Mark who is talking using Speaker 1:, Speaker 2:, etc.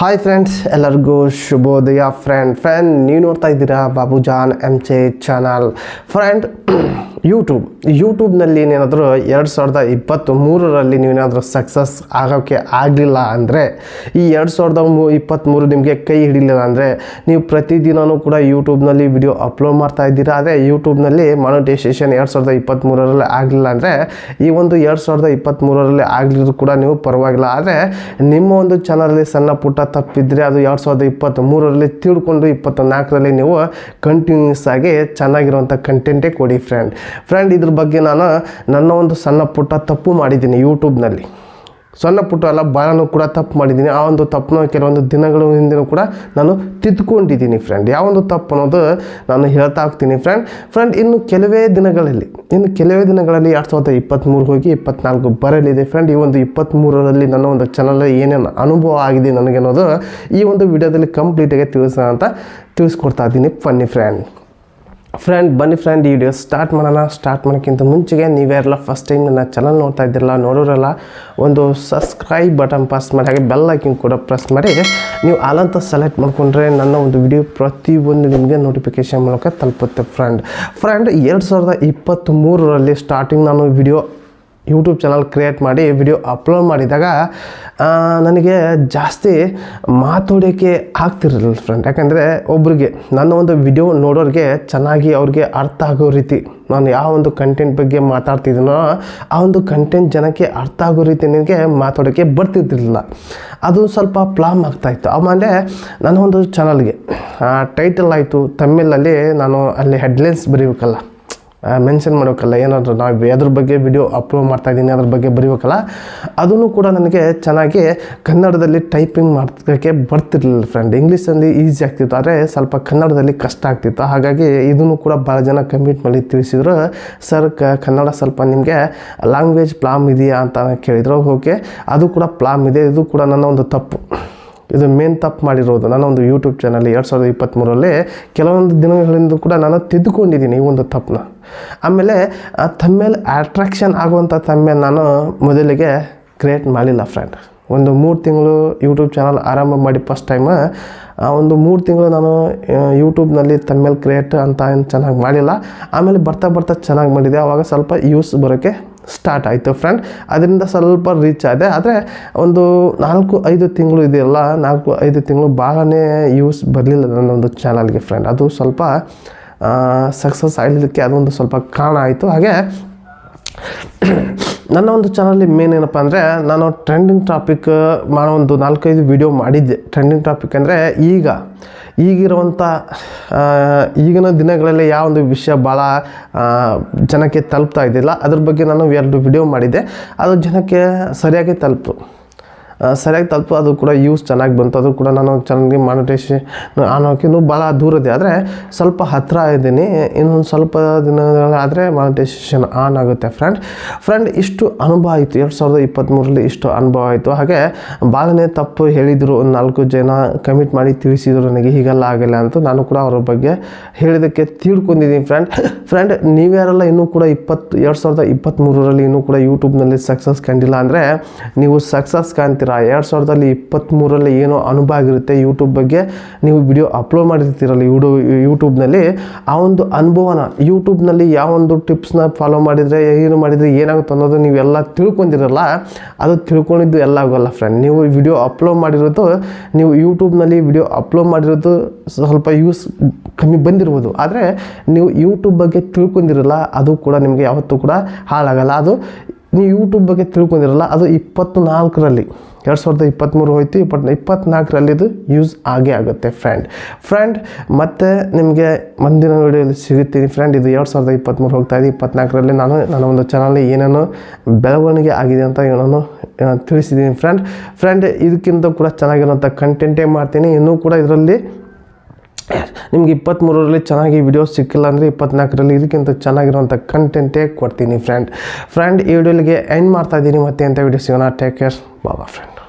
Speaker 1: Hi friends ಎಲ್ಲರಿಗೂ ಶುಭೋದಯ friend friend ನೀವು ನೋಡ್ತಾ ಇದ್ದೀರಾ ಬಾಬು ಜಾನ್ ಎಂ ಚೆ ಚಾನಲ್ ಫ್ರೆಂಡ್ ಯೂಟ್ಯೂಬ್ ಯೂಟ್ಯೂಬ್ನಲ್ಲಿ ಏನೇನಾದರೂ ಎರಡು ಸಾವಿರದ ಇಪ್ಪತ್ತು ಮೂರರಲ್ಲಿ ನೀವೇನಾದರೂ ಸಕ್ಸಸ್ ಆಗೋಕ್ಕೆ ಆಗಲಿಲ್ಲ ಅಂದರೆ, ಈ ಎರಡು ಸಾವಿರದ ಮೂ, ಇಪ್ಪತ್ತ್ಮೂರು ನಿಮಗೆ ಕೈ ಹಿಡಿಲಿಲ್ಲ ಅಂದರೆ, ನೀವು ಪ್ರತಿದಿನವೂ ಕೂಡ ಯೂಟ್ಯೂಬ್ನಲ್ಲಿ ವಿಡಿಯೋ ಅಪ್ಲೋಡ್ ಮಾಡ್ತಾ ಇದ್ದೀರಾ. ಆದರೆ ಯೂಟ್ಯೂಬ್ನಲ್ಲಿ ಮಾನಿಟೈಸೇಷನ್ ಎರಡು ಸಾವಿರದ ಇಪ್ಪತ್ತ್ಮೂರರಲ್ಲಿ ಆಗಲಿಲ್ಲ ಅಂದರೆ, ಈ ಒಂದು ಎರಡು ಸಾವಿರದ ಇಪ್ಪತ್ತ್ಮೂರರಲ್ಲಿ ಆಗಲಿದ್ರು ಕೂಡ ನೀವು ಪರವಾಗಿಲ್ಲ. ಆದರೆ, ನಿಮ್ಮ ಒಂದು ಚಾನಲಲ್ಲಿ ಸಣ್ಣ ಪುಟ್ಟ ತಪ್ಪಿದ್ರೆ ಅದು ಎರಡು ಸಾವಿರದ ಇಪ್ಪತ್ತ್ಮೂರರಲ್ಲಿ ತಿಳ್ಕೊಂಡು ಇಪ್ಪತ್ತ ನಾಲ್ಕರಲ್ಲಿ ನೀವು ಕಂಟಿನ್ಯೂಸ್ ಆಗಿ ಚೆನ್ನಾಗಿರುವಂಥ ಕಂಟೆಂಟೇ ಕೊಡಿ ಫ್ರೆಂಡ್ ಫ್ರೆಂಡ್ ಇದ್ರ ಬಗ್ಗೆ ನಾನು ನನ್ನ ಒಂದು ಸಣ್ಣ ಪುಟ್ಟ ತಪ್ಪು ಮಾಡಿದ್ದೀನಿ ಯೂಟ್ಯೂಬ್ನಲ್ಲಿ ಸಣ್ಣ ಪುಟ್ಟ ಅಲ್ಲ ಭಾಳನೂ ಕೂಡ ತಪ್ಪು ಮಾಡಿದ್ದೀನಿ. ಆ ಒಂದು ತಪ್ಪನ ಕೆಲವೊಂದು ದಿನಗಳ ಹಿಂದಿನೂ ಕೂಡ ನಾನು ತಿದ್ದುಕೊಂಡಿದ್ದೀನಿ ಫ್ರೆಂಡ್ ಯಾವೊಂದು ತಪ್ಪು ಅನ್ನೋದು ನಾನು ಹೇಳ್ತಾ ಹೋಗ್ತೀನಿ ಫ್ರೆಂಡ್ ಫ್ರೆಂಡ್ ಇನ್ನು ಕೆಲವೇ ದಿನಗಳಲ್ಲಿ, ಇನ್ನು ಕೆಲವೇ ದಿನಗಳಲ್ಲಿ ಎರಡು ಸಾವಿರದ ಇಪ್ಪತ್ತ್ಮೂರು ಹೋಗಿ ಇಪ್ಪತ್ನಾಲ್ಕು ಬರಲಿದೆ ಫ್ರೆಂಡ್ ಈ ಒಂದು ಇಪ್ಪತ್ತ್ಮೂರರಲ್ಲಿ ನನ್ನ ಒಂದು ಚಾನಲ್ ಏನೇನು ಅನುಭವ ಆಗಿದೆ ನನಗೆ ಅನ್ನೋದು ಈ ಒಂದು ವಿಡಿಯೋದಲ್ಲಿ ಕಂಪ್ಲೀಟಾಗಿ ತಿಳಿಸೋಣ ಅಂತ ತಿಳಿಸ್ಕೊಡ್ತಾ ಇದ್ದೀನಿ. ಫನ್ನಿ ಫ್ರೆಂಡ್ ಫ್ರೆಂಡ್ ಬನ್ನಿ ಫ್ರೆಂಡ್ ಈ ವಿಡಿಯೋ ಸ್ಟಾರ್ಟ್ ಮಾಡೋಣ. ಸ್ಟಾರ್ಟ್ ಮಾಡೋಕ್ಕಿಂತ ಮುಂಚೆಗೆ ನೀವೆಲ್ಲ ಫಸ್ಟ್ ಟೈಮ್ ನನ್ನ ಚಾನಲ್ ನೋಡ್ತಾ ಇದ್ದಿರಲ್ಲ, ನೋಡೋರಲ್ಲ, ಒಂದು ಸಬ್ಸ್ಕ್ರೈಬ್ ಬಟನ್ ಪ್ರೆಸ್ ಮಾಡಿ, ಹಾಗೆ ಬೆಲ್ ಕೂಡ ಪ್ರೆಸ್ ಮಾಡಿ. ನೀವು ಅಲ್ಲಂತ ಸೆಲೆಕ್ಟ್ ಮಾಡಿಕೊಂಡ್ರೆ ನನ್ನ ಒಂದು ವಿಡಿಯೋ ಪ್ರತಿಯೊಂದು ನಿಮಗೆ ನೋಟಿಫಿಕೇಷನ್ ಮೂಲಕ ತಲುಪುತ್ತೆ ಫ್ರೆಂಡ್ ಫ್ರೆಂಡ್ ಎರಡು ಸಾವಿರದ ಇಪ್ಪತ್ತ್ಮೂರರಲ್ಲಿ ಸ್ಟಾರ್ಟಿಂಗ್ ನಾನು ವಿಡಿಯೋ ಯೂಟ್ಯೂಬ್ ಚಾನಲ್ ಕ್ರಿಯೇಟ್ ಮಾಡಿ ವಿಡಿಯೋ ಅಪ್ಲೋಡ್ ಮಾಡಿದಾಗ ನನಗೆ ಜಾಸ್ತಿ ಮಾತಾಡೋಕ್ಕೆ ಆಗ್ತಿರಲಿಲ್ಲ ಫ್ರೆಂಡ್ ಯಾಕಂದರೆ ಒಬ್ರಿಗೆ, ನನ್ನ ಒಂದು ವಿಡಿಯೋ ನೋಡೋರಿಗೆ ಚೆನ್ನಾಗಿ ಅವ್ರಿಗೆ ಅರ್ಥ ಆಗೋ ರೀತಿ, ನಾನು ಯಾವ ಒಂದು ಕಂಟೆಂಟ್ ಬಗ್ಗೆ ಮಾತಾಡ್ತಿದ್ದೀನೋ, ಆ ಒಂದು ಕಂಟೆಂಟ್ ಜನಕ್ಕೆ ಅರ್ಥ ಆಗೋ ರೀತಿ ನನಗೆ ಮಾತಾಡೋಕ್ಕೆ ಬರ್ತಿದ್ದಿರಲಿಲ್ಲ ಅದು ಸ್ವಲ್ಪ ಪ್ಲಾಮ್ ಆಗ್ತಾಯಿತ್ತು. ಆಮೇಲೆ ನನ್ನ ಒಂದು ಚಾನಲ್ಗೆ ಟೈಟಲ್ ಆಯಿತು. ತಮಿಳಲ್ಲಿ ನಾನು ಅಲ್ಲಿ ಹೆಡ್ಲೈನ್ಸ್ ಬರೀಬೇಕಲ್ಲ. ಮೆನ್ಷನ್ ಮಾಡೋಕ್ಕಲ್ಲ ಏನಾದರೂ ನಾವು ಅದ್ರ ಬಗ್ಗೆ ವಿಡಿಯೋ ಅಪ್ಲೋಡ್ ಮಾಡ್ತಾ ಇದ್ದೀನಿ ಅದ್ರ ಬಗ್ಗೆ ಬರೀಬೇಕಲ್ಲ ಅದನ್ನು ಕೂಡ ನನಗೆ ಚೆನ್ನಾಗಿ ಕನ್ನಡದಲ್ಲಿ ಟೈಪಿಂಗ್ ಮಾಡೋಕ್ಕೆ ಬರ್ತಿರ್ಲಿಲ್ಲ ಫ್ರೆಂಡ್ ಇಂಗ್ಲೀಷಲ್ಲಿ ಈಸಿ ಆಗ್ತಿತ್ತು, ಆದರೆ ಸ್ವಲ್ಪ ಕನ್ನಡದಲ್ಲಿ ಕಷ್ಟ ಆಗ್ತಿತ್ತು. ಹಾಗಾಗಿ ಇದನ್ನು ಕೂಡ ಭಾಳ ಜನ ಕಮಿಟ್ ಮಾಡಿ ತಿಳಿಸಿದ್ರು, ಸರ್ ಕನ್ನಡ ಸ್ವಲ್ಪ ನಿಮಗೆ ಲ್ಯಾಂಗ್ವೇಜ್ ಪ್ಲಾಮ್ ಇದೆಯಾ? ಅಂತ ಕೇಳಿದ್ರು. ಓಕೆ ಅದು ಕೂಡ ಪ್ಲಾಮ್ ಇದೆ, ಇದು ಕೂಡ ನನ್ನ ಒಂದು ತಪ್ಪು. ಇದು ಮೇನ್ ತಪ್ಪು ಮಾಡಿರೋದು. ನನ್ನ ಒಂದು ಯೂಟ್ಯೂಬ್ ಚಾನಲ್ ಎರಡು ಸಾವಿರದ ಇಪ್ಪತ್ತ್ಮೂರಲ್ಲಿ ಕೆಲವೊಂದು ದಿನಗಳಿಂದ ಕೂಡ ನಾನು ತಿದ್ದುಕೊಂಡಿದ್ದೀನಿ ಈ ಒಂದು ತಪ್ಪನ್ನ. ಆಮೇಲೆ ತಮ್ಮೇಲೆ ಅಟ್ರಾಕ್ಷನ್ ಆಗುವಂಥ ತಮ್ಮೆ ನಾನು ಮೊದಲಿಗೆ ಕ್ರಿಯೇಟ್ ಮಾಡಿಲ್ಲ ಫ್ರೆಂಡ್ ಒಂದು ಮೂರು ತಿಂಗಳು ಯೂಟ್ಯೂಬ್ ಚಾನಲ್ ಆರಂಭ ಮಾಡಿ ಫಸ್ಟ್ ಟೈಮ್ ಒಂದು ಮೂರು ತಿಂಗಳು ನಾನು ಯೂಟ್ಯೂಬ್ನಲ್ಲಿ ತಮ್ಮೇಲೆ ಕ್ರಿಯೇಟ್ ಅಂತ ಏನು ಚೆನ್ನಾಗಿ ಮಾಡಿಲ್ಲ. ಆಮೇಲೆ ಬರ್ತಾ ಬರ್ತಾ ಚೆನ್ನಾಗಿ ಮಾಡಿದೆ. ಆವಾಗ ಸ್ವಲ್ಪ ಯೂಸ್ ಬರೋಕ್ಕೆ ಸ್ಟಾರ್ಟ್ ಆಯಿತು ಫ್ರೆಂಡ್ ಅದರಿಂದ ಸ್ವಲ್ಪ ರೀಚ್ ಆದೆ. ಆದರೆ ಒಂದು ನಾಲ್ಕು, ಐದು ತಿಂಗಳು ಇದೆಯಲ್ಲ, ನಾಲ್ಕು, ಐದು ತಿಂಗಳು ಭಾಳನೇ ಯೂಸ್ ಬರಲಿಲ್ಲ ನನ್ನೊಂದು ಚಾನಲ್ಗೆ ಫ್ರೆಂಡ್ ಅದು ಸ್ವಲ್ಪ ಸಕ್ಸಸ್ ಆಗಲಿಕ್ಕೆ ಅದೊಂದು ಸ್ವಲ್ಪ ಕಾರಣ ಆಯಿತು. ಹಾಗೆ ನನ್ನ ಒಂದು ಚಾನಲ್ಲಿ ಮೇನ್ ಏನಪ್ಪ ಅಂದರೆ ನಾನು ಟ್ರೆಂಡಿಂಗ್ ಟಾಪಿಕ್ ಮಾಡೋ ಒಂದು ನಾಲ್ಕೈದು ವಿಡಿಯೋ ಮಾಡಿದ್ದೆ. ಟ್ರೆಂಡಿಂಗ್ ಟಾಪಿಕ್ ಅಂದರೆ ಈಗ. ಈಗಿರುವಂಥ ಈಗಿನ ದಿನಗಳಲ್ಲಿ ಯಾವ ಒಂದು ವಿಷಯ ಭಾಳ ಜನಕ್ಕೆ ತಲುಪ್ತಾ ಇದ್ದಿಲ್ಲ, ಅದ್ರ ಬಗ್ಗೆ ನಾನು ಎರಡು ವಿಡಿಯೋ ಮಾಡಿದ್ದೆ. ಅದು ಜನಕ್ಕೆ ಸರಿಯಾಗಿ ತಲುಪ್ತು. ಸರಿಯಾಗಿ ತಲುಪು, ಅದು ಕೂಡ ಯೂಸ್ ಚೆನ್ನಾಗಿ ಬಂತು. ಅದು ಕೂಡ ನಾನು ಚೆನ್ನಾಗಿ ಮಾನಿಟೈಸೇಷನ್ ಆನೋಕೆ ಇನ್ನೂ ಭಾಳ ದೂರ ಇದೆ. ಆದರೆ ಸ್ವಲ್ಪ ಹತ್ತಿರ ಇದ್ದೀನಿ. ಇನ್ನೊಂದು ಸ್ವಲ್ಪ ದಿನಗಳಾದರೆ ಮಾನಿಟೈಸೇಷನ್ ಆನ್ ಆಗುತ್ತೆ ಫ್ರೆಂಡ್ ಫ್ರೆಂಡ್ ಇಷ್ಟು ಅನುಭವ ಆಯಿತು. ಎರಡು ಸಾವಿರದ ಇಪ್ಪತ್ತ್ಮೂರರಲ್ಲಿ ಇಷ್ಟು ಅನುಭವ ಆಯಿತು. ಹಾಗೆ ಭಾಳನೇ ತಪ್ಪು ಹೇಳಿದರು. ಒಂದು ನಾಲ್ಕು ಜನ ಕಮಿಟ್ ಮಾಡಿ ತಿಳಿಸಿದರು ನನಗೆ. ಹೀಗೆಲ್ಲ ಆಗಿಲ್ಲ ಅಂತ ನಾನು ಕೂಡ ಅವರ ಬಗ್ಗೆ ಹೇಳಿದ್ದಕ್ಕೆ ತಿಳ್ಕೊಂಡಿದ್ದೀನಿ ಫ್ರೆಂಡ್ ಫ್ರೆಂಡ್ ನೀವ್ಯಾರೆಲ್ಲ ಇನ್ನೂ ಕೂಡ ಇಪ್ಪತ್ತು, ಎರಡು ಸಾವಿರದ ಇಪ್ಪತ್ತ್ಮೂರರಲ್ಲಿ ಇನ್ನೂ ಕೂಡ ಯೂಟ್ಯೂಬ್ನಲ್ಲಿ ಸಕ್ಸಸ್ ಕಂಡಿಲ್ಲ ಅಂದರೆ ನೀವು ಸಕ್ಸಸ್ ಕಾಣ್ತೀರಾ? ಎರಡು ಸಾವಿರದಲ್ಲಿ ಇಪ್ಪತ್ತ್ಮೂರಲ್ಲಿ ಏನೋ ಅನುಭವ ಆಗಿರುತ್ತೆ ಯೂಟ್ಯೂಬ್ ಬಗ್ಗೆ. ನೀವು ವಿಡಿಯೋ ಅಪ್ಲೋಡ್ ಮಾಡಿರ್ತೀರಲ್ಲ ಯೂಟ್ಯೂಬ್ ಯೂಟ್ಯೂಬ್ನಲ್ಲಿ ಆ ಒಂದು ಅನುಭವನ ಯೂಟ್ಯೂಬ್ನಲ್ಲಿ ಯಾವ ಒಂದು ಟಿಪ್ಸ್ನ ಫಾಲೋ ಮಾಡಿದರೆ, ಏನು ಮಾಡಿದರೆ, ಏನಾಗುತ್ತೆ ಅನ್ನೋದು ನೀವೆಲ್ಲ ತಿಳ್ಕೊಂಡಿರಲ್ಲ, ಅದು ತಿಳ್ಕೊಂಡಿದ್ದು ಎಲ್ಲ ಆಗೋಲ್ಲ ಫ್ರೆಂಡ್ ನೀವು ವಿಡಿಯೋ ಅಪ್ಲೋಡ್ ಮಾಡಿರೋದು, ನೀವು ಯೂಟ್ಯೂಬ್ನಲ್ಲಿ ವಿಡಿಯೋ ಅಪ್ಲೋಡ್ ಮಾಡಿರೋದು ಸ್ವಲ್ಪ ಯೂಸ್ ಕಮ್ಮಿ ಬಂದಿರ್ಬೋದು. ಆದರೆ ನೀವು ಯೂಟ್ಯೂಬ್ ಬಗ್ಗೆ ತಿಳ್ಕೊಂಡಿರಲ್ಲ, ಅದು ಕೂಡ ನಿಮಗೆ ಯಾವತ್ತೂ ಕೂಡ ಹಾಳಾಗಲ್ಲ. ಅದು ನೀವು ಯೂಟ್ಯೂಬ್ ಬಗ್ಗೆ ತಿಳ್ಕೊಂಡಿರಲ್ಲ, ಅದು ಇಪ್ಪತ್ತು ನಾಲ್ಕರಲ್ಲಿ ಎರಡು ಸಾವಿರದ ಇಪ್ಪತ್ತ್ಮೂರು ಹೋಯ್ತು ಇಪ್ಪತ್ತು ಇಪ್ಪತ್ನಾಲ್ಕರಲ್ಲಿ ಇದು ಯೂಸ್ ಆಗೇ ಆಗುತ್ತೆ ಫ್ರೆಂಡ್. ಫ್ರೆಂಡ್ ಮತ್ತೆ ನಿಮಗೆ ಮುಂದಿನ ವೀಡಿಯೋದಲ್ಲಿ ಸಿಗುತ್ತೀನಿ ಫ್ರೆಂಡ್. ಇದು ಎರಡು ಸಾವಿರದ ಇಪ್ಪತ್ತ್ಮೂರು ಹೋಗ್ತಾ ಇದೆ ಇಪ್ಪತ್ನಾಲ್ಕರಲ್ಲಿ ನಾನು ನನ್ನ ಒಂದು ಚಾನಲ್ಲಿ ಏನೇನು ಬೆಳವಣಿಗೆ ಆಗಿದೆ ಅಂತ ಆ, ತಿಳಿಸಿದ್ದೀನಿ ಫ್ರೆಂಡ್. ಫ್ರೆಂಡ್ ಇದಕ್ಕಿಂತ ಕೂಡ ಚೆನ್ನಾಗಿರೋಂಥ ಕಂಟೆಂಟೇ ಮಾಡ್ತೀನಿ. ಇನ್ನೂ ಕೂಡ ಇದರಲ್ಲಿ ನಿಮ್ಗೆ ಇಪ್ಪತ್ತ್ಮೂರರಲ್ಲಿ ಚೆನ್ನಾಗಿ ವಿಡಿಯೋ ಸಿಕ್ಕಿಲ್ಲ ಅಂದರೆ ಇಪ್ಪತ್ನಾಲ್ಕರಲ್ಲಿ ಇದಕ್ಕಿಂತ ಚೆನ್ನಾಗಿರುವಂಥ ಕಂಟೆಂಟೇ ಕೊಡ್ತೀನಿ ಫ್ರೆಂಡ್. ಫ್ರೆಂಡ್ ಈ ವಿಡಿಯೋಲಿಗೆ ಎಂಡ್ ಮಾಡ್ತಾ ಇದ್ದೀನಿ. ಮತ್ತೆ ಅಂತ ವಿಡಿಯೋ ಸಿಗೋಣ? ಟೇಕ್ ಕೇರ್ ಬಾಬಾ ಫ್ರೆಂಡ್